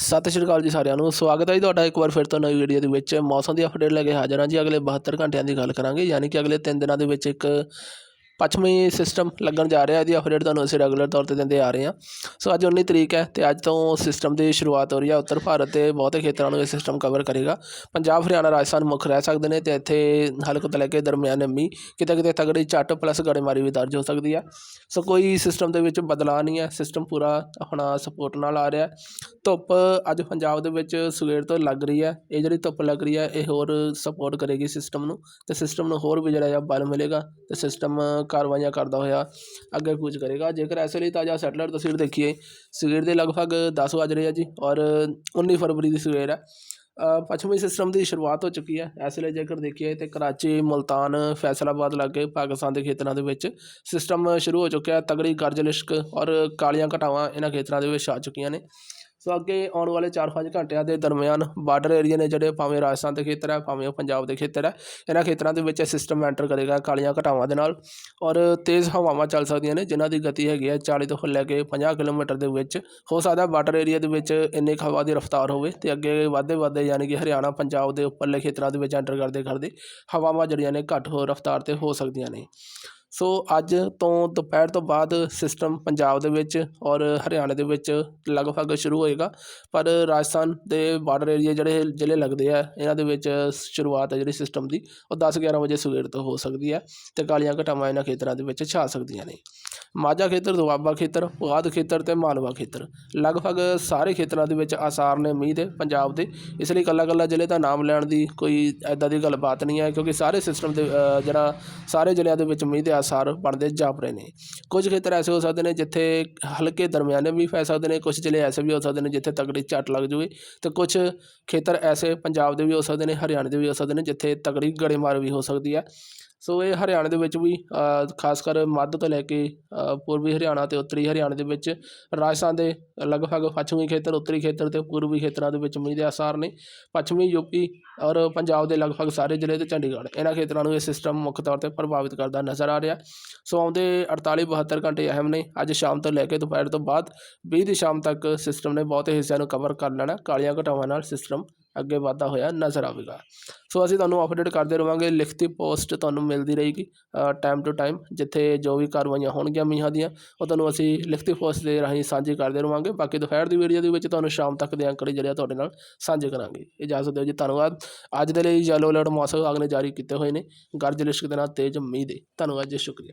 ਸਤਿ ਸ਼੍ਰੀ ਅਕਾਲ ਜੀ ਸਾਰਿਆਂ ਨੂੰ। ਸਵਾਗਤ ਹੈ ਜੀ ਤੁਹਾਡਾ ਇੱਕ ਵਾਰ ਫਿਰ ਤੋਂ ਨਵੀਂ ਵੀਡੀਓ ਦੇ ਵਿੱਚ। ਮੌਸਮ ਦੀ ਅਪਡੇਟ ਲੈ ਕੇ ਹਾਜ਼ਰ ਹਾਂ ਜੀ। ਅਗਲੇ 72 ਘੰਟਿਆਂ ਦੀ ਗੱਲ ਕਰਾਂਗੇ। ਯਾਨੀ ਕਿ ਅਗਲੇ 3 ਦਿਨਾਂ ਦੇ ਵਿੱਚ ਇੱਕ ਪੱਛਮੀ ਸਿਸਟਮ ਲੱਗਣ ਜਾ ਰਿਹਾ ਇਹਦੀ ਅਪਡੇਟ ਤੁਹਾਨੂੰ ਅਸੀਂ ਰੈਗੂਲਰ ਤੌਰ ਤੇ ਦਿੰਦੇ ਆ ਰਹੇ ਹਾਂ। ਸੋ ਅੱਜ 19 ਤਰੀਕ ਹੈ ਤੇ ਅੱਜ ਤੋਂ ਸਿਸਟਮ ਦੀ ਸ਼ੁਰੂਆਤ ਹੋ ਰਹੀ ਹੈ। ਉੱਤਰ ਭਾਰਤ ਦੇ ਬਹੁਤੇ ਖੇਤਰਾਂ ਨੂੰ ਇਹ ਸਿਸਟਮ ਕਵਰ ਕਰੇਗਾ। ਪੰਜਾਬ, ਹਰਿਆਣਾ, ਰਾਜਸਥਾਨ ਮੁੱਖ ਰਹਿ ਸਕਦੇ ਨੇ ਤੇ ਇੱਥੇ ਹਲਕ ਤੋਂ ਲੈ ਕੇ ਦਰਮਿਆਨ ਮੀਂਹ, ਕਿਤੇ ਕਿਤੇ ਤਗੜੀ ਝੱਟ ਪਲੱਸ ਗੜੇਮਾਰੀ ਵੀ ਦਰਜ ਹੋ ਸਕਦੀ ਹੈ। ਸੋ ਕੋਈ ਸਿਸਟਮ ਦੇ ਵਿੱਚ ਬਦਲਾਅ ਨਹੀਂ ਹੈ। ਸਿਸਟਮ ਪੂਰਾ ਆਪਣਾ ਸਪੋਰਟ ਨਾਲ ਆ ਰਿਹਾ ਧੁੱਪ ਅੱਜ ਪੰਜਾਬ ਦੇ ਵਿੱਚ ਸਵੇਰ ਤੋਂ ਲੱਗ ਰਹੀ ਹੈ। ਇਹ ਜਿਹੜੀ ਧੁੱਪ ਲੱਗ ਰਹੀ ਹੈ, ਇਹ ਹੋਰ ਸਪੋਰਟ ਕਰੇਗੀ ਸਿਸਟਮ ਨੂੰ ਤੇ ਸਿਸਟਮ ਨੂੰ ਹੋਰ ਵੀ ਜਿਹੜਾ ਆ ਬਲ ਮਿਲੇਗਾ ਤੇ ਸਿਸਟਮ ਕਾਰਵਾਈਆਂ ਕਰਦਾ ਹੋਇਆ ਅੱਗੇ ਕੂਚ ਕਰੇਗਾ। ਜੇਕਰ ਐਸੇ ਲਈ ਤਾਜ਼ਾ ਸੈਟਲਾਈਟ ਤਸਵੀਰ ਦੇਖੀਏ, ਸਵੇਰ ਦੇ ਲਗਭਗ 10 ਵਜ ਰਹੇ ਆ ਜੀ ਔਰ 19 ਫਰਵਰੀ ਦੀ ਸਵੇਰ ਹੈ। ਪੱਛਮੀ ਸਿਸਟਮ ਦੀ ਸ਼ੁਰੂਆਤ ਹੋ ਚੁੱਕੀ ਹੈ। ਇਸ ਲਈ ਜੇਕਰ ਦੇਖੀਏ ਤੇ ਕਰਾਚੀ, ਮੁਲਤਾਨ, ਫੈਸਲਾਬਾਦ ਲਾਗੇ ਪਾਕਿਸਤਾਨ ਦੇ ਖੇਤਰਾਂ ਦੇ ਵਿੱਚ ਸਿਸਟਮ ਸ਼ੁਰੂ ਹੋ ਚੁੱਕਿਆ ਤਗੜੀ ਗਰਜ ਲਿਸ਼ਕ ਔਰ ਕਾਲੀਆਂ ਘਟਾਵਾਂ ਇਹਨਾਂ ਖੇਤਰਾਂ ਦੇ ਵਿੱਚ ਆ ਚੁੱਕੀਆਂ ਨੇ। ਸੋ ਅੱਗੇ ਆਉਣ ਵਾਲੇ 4-5 ਘੰਟਿਆਂ ਦੇ ਦਰਮਿਆਨ ਬਾਰਡਰ ਏਰੀਆ ਨੇ ਜਿਹੜੇ ਭਾਵੇਂ ਰਾਜਸਥਾਨ ਦੇ ਖੇਤਰ ਹੈ, ਭਾਵੇਂ ਉਹ ਪੰਜਾਬ ਦੇ ਖੇਤਰ ਹੈ, ਇਹਨਾਂ ਖੇਤਰਾਂ ਦੇ ਵਿੱਚ ਇਹ ਸਿਸਟਮ ਐਂਟਰ ਕਰੇਗਾ ਕਾਲੀਆਂ ਘਟਾਵਾਂ ਦੇ ਨਾਲ ਔਰ ਤੇਜ਼ ਹਵਾਵਾਂ ਚੱਲ ਸਕਦੀਆਂ ਨੇ, ਜਿਨ੍ਹਾਂ ਦੀ ਗਤੀ ਹੈਗੀ ਹੈ 40 ਤੋਂ ਲੈ ਕੇ 50 ਕਿਲੋਮੀਟਰ ਦੇ ਵਿੱਚ। ਹੋ ਸਕਦਾ ਬਾਰਡਰ ਏਰੀਆ ਦੇ ਵਿੱਚ ਇੰਨੀ ਕੁ ਹਵਾ ਦੀ ਰਫ਼ਤਾਰ ਹੋਵੇ ਤੇ ਅੱਗੇ ਵੱਧਦੇ ਵੱਧਦੇ ਯਾਨੀ ਕਿ ਹਰਿਆਣਾ, ਪੰਜਾਬ ਦੇ ਉੱਪਰਲੇ ਖੇਤਰਾਂ ਦੇ ਵਿੱਚ ਐਂਟਰ ਕਰਦੇ ਕਰਦੇ ਹਵਾਵਾਂ ਜਿਹੜੀਆਂ ਨੇ ਘੱਟ ਹੋ, ਰਫ਼ਤਾਰ ਤੇ ਹੋ ਸਕਦੀਆਂ ਨੇ। ਸੋ ਅੱਜ ਤੋਂ ਦੁਪਹਿਰ ਤੋਂ ਬਾਅਦ ਸਿਸਟਮ ਪੰਜਾਬ ਦੇ ਵਿੱਚ ਔਰ ਹਰਿਆਣਾ ਦੇ ਵਿੱਚ ਲਗਭਗ ਸ਼ੁਰੂ ਹੋਏਗਾ। ਪਰ ਰਾਜਸਥਾਨ ਦੇ ਬਾਰਡਰ ਏਰੀਆ ਜਿਹੜੇ ਜ਼ਿਲ੍ਹੇ ਲੱਗਦੇ ਆ, ਇਹਨਾਂ ਦੇ ਵਿੱਚ ਸ਼ੁਰੂਆਤ ਹੈ ਜਿਹੜੀ ਸਿਸਟਮ ਦੀ। ਉਹ 10 11 ਵਜੇ ਸਵੇਰ ਤੋਂ ਹੋ ਸਕਦੀ ਹੈ ਅਤੇ ਕਾਲੀਆਂ ਘਟਾਵਾਂ ਇਹਨਾਂ ਖੇਤਰਾਂ ਦੇ ਵਿੱਚ ਛਾ ਸਕਦੀਆਂ ਨੇ। ਮਾਝਾ ਖੇਤਰ, ਦੁਆਬਾ ਖੇਤਰ, ਪੁਆਧ ਖੇਤਰ ਤੇ ਮਾਲਵਾ ਖੇਤਰ। ਲਗਭਗ ਸਾਰੇ ਖੇਤਰਾਂ ਦੇ ਵਿੱਚ ਆਸਾਰ ਨੇ ਮੀਂਹ ਦੇ, ਪੰਜਾਬ ਦੇ। ਇਸ ਲਈ ਇਕੱਲਾ ਇਕੱਲਾ ਜ਼ਿਲ੍ਹੇ ਦਾ ਨਾਮ ਲੈਣ ਦੀ ਕੋਈ ਐਦਾਂ ਦੀ ਗੱਲਬਾਤ ਨਹੀਂ ਹੈ, ਕਿਉਂਕਿ ਸਾਰੇ ਸਿਸਟਮ ਦੇ ਜਿਹੜਾ ਸਾਰੇ ਜ਼ਿਲ੍ਹਿਆਂ ਦੇ ਵਿੱਚ ਮੀਂਹ ਦੇ ਆਸਾਰ ਬਣਦੇ ਜਾਪ ਰਹੇ ਨੇ। ਕੁਝ ਖੇਤਰ ਐਸੇ ਹੋ ਸਕਦੇ ਨੇ ਜਿੱਥੇ ਹਲਕੇ ਦਰਮਿਆਨੇ ਮੀਂਹ ਪੈ ਸਕਦੇ ਨੇ, ਕੁਝ ਜ਼ਿਲ੍ਹੇ ਐਸੇ ਵੀ ਹੋ ਸਕਦੇ ਨੇ ਜਿੱਥੇ ਤਕੜੀ ਝੱਟ ਲੱਗ ਜਾਵੇ ਤੇ ਕੁਝ ਖੇਤਰ ਐਸੇ ਪੰਜਾਬ ਦੇ ਵੀ ਹੋ ਸਕਦੇ ਨੇ, ਹਰਿਆਣੇ ਦੇ ਵੀ ਹੋ ਸਕਦੇ ਨੇ, ਜਿੱਥੇ ਤਕੜੀ ਗੜੇਮਾਰ ਵੀ ਹੋ ਸਕਦੀ ਹੈ। ਸੋ ਇਹ ਹਰਿਆਣੇ ਦੇ ਵਿੱਚ ਵੀ ਖਾਸ ਕਰ ਮੱਧ ਤੋਂ ਲੈ ਕੇ ਪੂਰਬੀ ਹਰਿਆਣਾ ਅਤੇ ਉੱਤਰੀ ਹਰਿਆਣੇ ਦੇ ਵਿੱਚ ਰਾਜਸਥਾਨ ਦੇ ਲਗਭਗ ਪੱਛਮੀ ਖੇਤਰ, ਉੱਤਰੀ ਖੇਤਰ ਅਤੇ ਪੂਰਬੀ ਖੇਤਰਾਂ ਦੇ ਵਿੱਚ ਮੀਂਹ ਦੇ ਆਸਾਰ ਨੇ। ਪੱਛਮੀ ਯੂਪੀ ਔਰ ਪੰਜਾਬ ਦੇ ਲਗਭਗ ਸਾਰੇ ਜ਼ਿਲ੍ਹੇ ਤੇ ਚੰਡੀਗੜ੍ਹ, ਇਹਨਾਂ ਖੇਤਰਾਂ ਨੂੰ ਇਹ ਸਿਸਟਮ ਮੁੱਖ ਤੌਰ ਤੇ ਪ੍ਰਭਾਵਿਤ ਕਰਦਾ ਨਜ਼ਰ ਆ ਰਿਹਾ। ਸੋ ਆਉਂਦੇ 48 72 ਘੰਟੇ ਅਹਿਮ ਨੇ, ਅੱਜ ਸ਼ਾਮ ਤੋਂ ਲੈ ਕੇ ਦੁਪਹਿਰ ਤੋਂ ਬਾਅਦ 20 ਦੀ ਸ਼ਾਮ ਤੱਕ ਸਿਸਟਮ ਨੇ ਬਹੁਤੇ ਹਿੱਸਿਆਂ ਨੂੰ ਕਵਰ ਕਰ ਲੈਣਾ, ਕਾਲੀਆਂ ਘਟਾਵਾਂ ਨਾਲ ਸਿਸਟਮ ਅੱਗੇ ਵਧਦਾ ਹੋਇਆ, ਨਜ਼ਰ ਆਵੇਗਾ। ਸੋ ਅਸੀਂ ਤੁਹਾਨੂੰ ਅਪਡੇਟ ਕਰਦੇ ਰਵਾਂਗੇ, ਲਿਖਤੀ ਪੋਸਟ ਤੁਹਾਨੂੰ ਮਿਲਦੀ ਰਹੇਗੀ ਟਾਈਮ ਟੂ ਟਾਈਮ ਜਿੱਥੇ ਜੋ ਵੀ ਕਾਰਵਾਈਆਂ ਹੋਣਗੀਆਂ ਮੀਂਹਾਂ ਦੀਆਂ, ਉਹ ਤੁਹਾਨੂੰ ਅਸੀਂ ਲਿਖਤੀ ਪੋਸਟ ਦੇ ਰਾਹੀਂ ਸਾਂਝੀ ਕਰਦੇ ਰਵਾਂਗੇ। ਬਾਕੀ ਦੁਪਹਿਰ ਦੀ ਵੀਡੀਓ ਦੇ ਵਿੱਚ ਤੁਹਾਨੂੰ ਸ਼ਾਮ ਤੱਕ ਦੇ ਅੰਕੜੇ ਜਿਹੜੇ ਆ ਤੁਹਾਡੇ ਨਾਲ ਸਾਂਝੇ ਕਰਾਂਗੇ। ਇਜਾਜ਼ਤ ਦਿਓ ਜੀ, ਧੰਨਵਾਦ। ਅੱਜ ਦੇ ਲਈ ਯੈਲੋ ਅਲਰਟ ਮੌਸਮ ਵਿਭਾਗ ਨੇ ਜਾਰੀ ਕੀਤੇ ਹੋਏ ਨੇ। ਗਰਜ ਲਿਸ਼ਕ ਦੇ ਨਾਲ ਤੇਜ਼ ਮੀਂਹ ਦੇ। ਧੰਨਵਾਦ ਜੀ, ਸ਼ੁਕਰੀਆ।